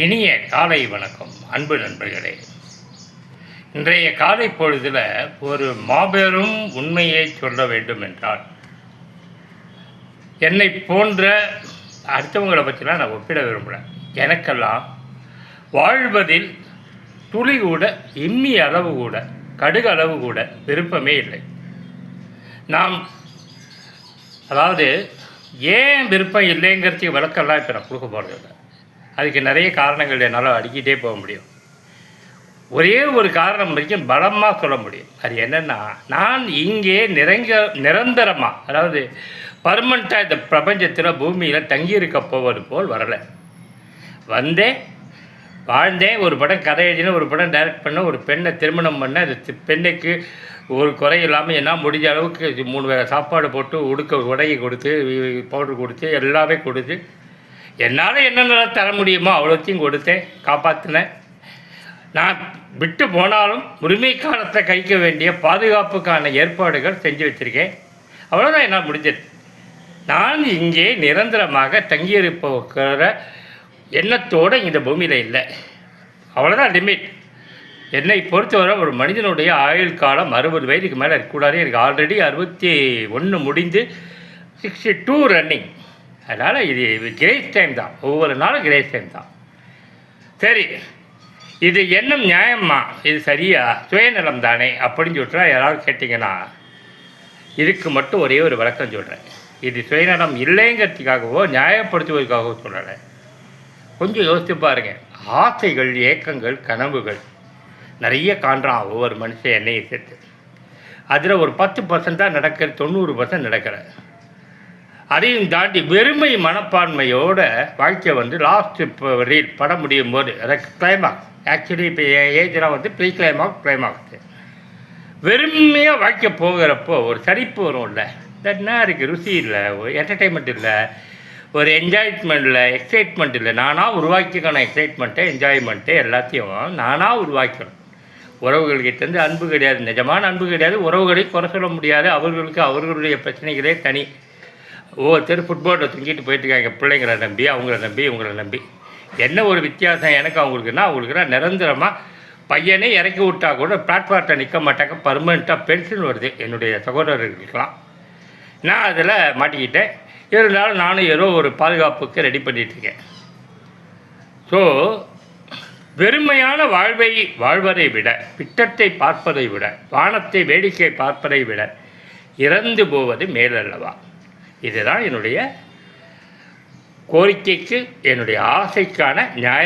இனிய காலை வணக்கம் அன்பு நண்பர்களே. இன்றைய காலை பொழுதில் ஒரு மாபெரும் உண்மையை சொல்ல வேண்டும் என்றால் என்னை போன்ற அடுத்தவங்களை பற்றிலாம் நான் ஒப்பிட விரும்புகிறேன் எனக்கெல்லாம் வாழ்வதில் துளி கூட இம்மி அளவு கூட கடுகு அளவு கூட விருப்பமே இல்லை. நாம் அதாவது ஏன் விருப்பம் இல்லைங்கிறதுக்கு விளக்கெல்லாம் இப்போ நான் கொடுக்க போகிறது இல்லை அதுக்கு நிறைய காரணங்கள் என்னால் அடிக்கிட்டே போக முடியும். ஒரே ஒரு காரணம் வரைக்கும் பலமாக சொல்ல முடியும். அது என்னென்னா நான் இங்கே நிரங்க நிரந்தரமாக அதாவது பர்மனண்ட்டாக இந்த பிரபஞ்சத்தில் பூமியில் தங்கியிருக்க போவது போல் வரலை. வந்தேன் வாழ்ந்தேன் ஒரு படம் கதை எழுதின ஒரு படம் டைரக்ட் பண்ண ஒரு பெண்ணை திருமணம் பண்ண அந்த பெண்ணுக்கு ஒரு குறை இல்லாமல் என்ன முடிஞ்ச அளவுக்கு மூணு வேளை சாப்பாடு போட்டு உடுக்க உடையை கொடுத்து பவுடர் கொடுத்து எல்லாமே கொடுத்து என்னால் என்னென்ன தர முடியுமோ அவ்வளோத்தையும் கொடுத்தேன் காப்பாற்றினேன் நான் விட்டு போனாலும் உரிமை காலத்தை கழிக்க வேண்டிய பாதுகாப்புக்கான ஏற்பாடுகள் செஞ்சு வச்சுருக்கேன். அவ்வளோதான் என்னால் முடிஞ்சது. நான் இங்கே நிரந்தரமாக தங்கியிருப்போக்கிற எண்ணத்தோடு இந்த பூமியில் இல்லை. அவ்வளோதான் லிமிட் என்னை பொறுத்தவரை ஒரு மனிதனுடைய ஆயுள் காலம் அறுபது வயதுக்கு மேலே இருக்கக்கூடாது. எனக்கு ஆல்ரெடி அறுபத்தி ஒன்று முடிந்து சிக்ஸ்டி டூ ரன்னிங் அதனால் இது கிரேஸ் டைம் தான். ஒவ்வொரு நாளும் கிரேஸ் டைம் தான். சரி இது என்னும் நியாயமா? இது சரியா? சுயநலம் தானே? அப்படின்னு சொல்கிறா யாராவது கேட்டிங்கன்னா இதுக்கு மட்டும் ஒரே ஒரு விளக்கம் சொல்கிறேன் இது சுயநலம் இல்லைங்கிறதுக்காகவோ நியாயப்படுத்துவதற்காகவோ சொல்லலை. கொஞ்சம் யோசித்து பாருங்க. ஆசைகள் ஏக்கங்கள் கனவுகள் நிறைய காண்றான் ஒவ்வொரு மனுஷன் என்னையை சேர்த்து. அதில் ஒரு பத்து பர்சன்ட் தான் நடக்கிற தொண்ணூறு பர்சன்ட் நடக்கிற அதையும் தாண்டி வெறுமை மனப்பான்மையோட வாழ்க்கை வந்து லாஸ்ட் இப்போ ரீல் படம் முடியும் போது அதாவது கிளைமாக்ஸ் ஆக்சுவலி இப்போ ஏஜ்லாம் வந்து ப்ரீ கிளைமாக்ஸ் கிளைமாக்ஸு வெறுமையாக வாழ்க்கை போகிறப்போ ஒரு சலிப்பு வரும்ல. என்ன இருக்குது ருசி இல்லை ஒரு என்டர்டெயின்மெண்ட் இல்லை ஒரு என்ஜாய்மெண்ட் இல்லை எக்ஸைட்மெண்ட் இல்லை. நானாக உருவாக்கிக்கணும் எக்ஸைட்மெண்ட்டு என்ஜாய்மெண்ட்டு எல்லாத்தையும் நானாக உருவாக்கணும் உறவுகள்கிட்டேருந்து அன்பு கிடையாது. நிஜமான அன்பு கிடையாது. உறவுகளை குறை சொல்ல முடியாது. அவர்களுக்கு அவர்களுடைய பிரச்சனைகளே தனி. ஒவ்வொருத்தர் ஃபுட்பாலில் தூங்கிட்டு போயிட்டு இருக்காங்க பிள்ளைங்களை நம்பி அவங்கள நம்பி இவங்கள நம்பி. என்ன ஒரு வித்தியாசம் எனக்கு அவங்களுக்குன்னா அவங்களுக்குன்னா நிரந்தரமாக பையனே இறக்கி விட்டா கூட பிளாட்ஃபார்ட்டை நிற்க மாட்டாங்க. பர்மனெண்ட்டாக பென்ஷன் வருது. என்னுடைய சகோதரர்களுக்கெல்லாம். நான் அதில் மாட்டிக்கிட்டேன். இருந்தாலும் நானும் ஏதோ ஒரு பாதுகாப்புக்கு ரெடி பண்ணிகிட்ருக்கேன் ஸோ வெறுமையான வாழ்வை வாழ்வதை விட பிட்டத்தை பார்ப்பதை விட வானத்தை வேடிக்கை பார்ப்பதை விட இறந்து போவது மேலல்லவா? இதுதான் என்னுடைய கோரிக்கைக்கு என்னுடைய ஆசைக்கான நியாய